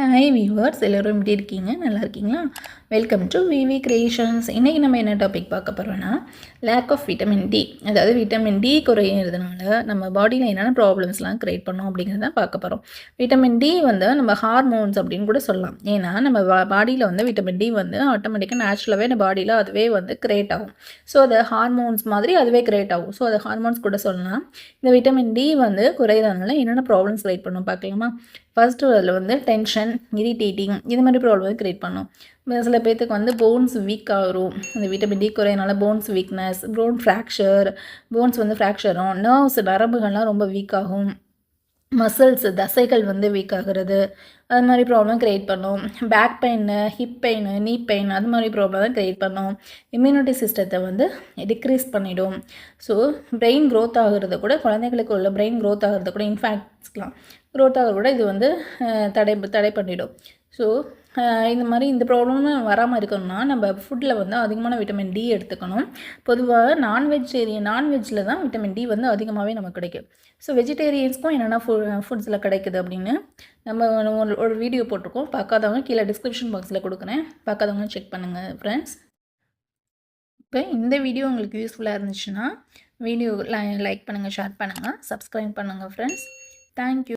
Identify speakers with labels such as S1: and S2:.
S1: hi viewers எல்லோரும் எப்படி இருக்கீங்க நல்லா இருக்கீங்களா வெல்கம் டு விவி கிரியேஷன்ஸ் இன்றைக்கி நம்ம என்ன டாபிக் பார்க்க போகிறோன்னா லேக் ஆஃப் விட்டமின் டி அதாவது விட்டமின் டி குறையிறதுனால நம்ம பாடியில் என்னென்ன ப்ராப்ளம்ஸ்லாம் க்ரியேட் பண்ணோம் அப்படிங்கிறத பார்க்க போகிறோம் விட்டமின் டி வந்து நம்ம ஹார்மோன்ஸ் அப்படின்னு கூட சொல்லலாம் ஏன்னா நம்ம பாடியில் வந்து விட்டமின் டி வந்து ஆட்டோமேட்டிக்காக நேச்சுரலாகவே நம்ம பாடியில் அதுவே வந்து க்ரியேட் ஆகும் ஸோ அதை ஹார்மோன்ஸ் மாதிரி அதுவே க்ரியேட் ஆகும் ஸோ அதை ஹார்மோன்ஸ் கூட சொல்லலாம் இந்த விட்டமின் டி வந்து குறையிறதுனால என்னென்ன ப்ராப்ளம்ஸ் க்ரியேட் பண்ணும் பார்க்கலாமா ஃபஸ்ட்டு அதில் வந்து டென்ஷன் இரிட்டேட்டிங் இது மாதிரி ப்ராப்ளம் கிரியேட் பண்ணும் சில பேர்த்துக்கு வந்து போன்ஸ் வீக் ஆகும் அந்த வீட்டை டி குறையனால bones weakness bone fracture bones வந்து ஃப்ராக்சரும் நர்வ்ஸ் நரம்புகள்லாம் ரொம்ப வீக் ஆகும் மசில்ஸ் தசைகள் வந்து வீக் ஆகிறது அது மாதிரி ப்ராப்ளம் க்ரியேட் பண்ணும் பேக் பெயின்னு ஹிப் பெயின் நீ பெயின் அது மாதிரி ப்ராப்ளம் தான் க்ரியேட் பண்ணும் இம்யூனிட்டி சிஸ்டத்தை வந்து டிக்ரீஸ் பண்ணிவிடும் ஸோ பிரெயின் க்ரோத் ஆகிறத கூட குழந்தைகளுக்கு உள்ள பிரெயின் க்ரோத் ஆகிறது கூட இன்ஃபேக்ட்ஸ்லாம் க்ரோத் ஆகிறத கூட இது வந்து தடை தடை பண்ணிவிடும் ஸோ இந்த மாதிரி இந்த ப்ராப்ளமும் வராமல் இருக்கணும்னா நம்ம ஃபுட்டில் வந்து அதிகமான விட்டமின் டி எடுத்துக்கணும் பொதுவாக நான்வெஜ்டேரியன் நான்வெஜ்ஜில் தான் விட்டமின் டி வந்து அதிகமாகவே நமக்கு கிடைக்கும் ஸோ வெஜிடேரியன்ஸ்க்கும் என்னென்ன ஃபு ஃபுட்ஸில் கிடைக்குது அப்படின்னு நம்ம ஒரு வீடியோ போட்டிருக்கோம் பார்க்காதவங்க கீழே டிஸ்கிரிப்ஷன் பாக்ஸில் கொடுக்குறேன் பார்க்காதவங்க செக் பண்ணுங்கள் ஃப்ரெண்ட்ஸ் இப்போ இந்த வீடியோ உங்களுக்கு யூஸ்ஃபுல்லாக இருந்துச்சுன்னா வீடியோ லைக் பண்ணுங்கள் ஷேர் பண்ணுங்கள் சப்ஸ்கிரைப் பண்ணுங்கள் ஃப்ரெண்ட்ஸ் தேங்க்யூ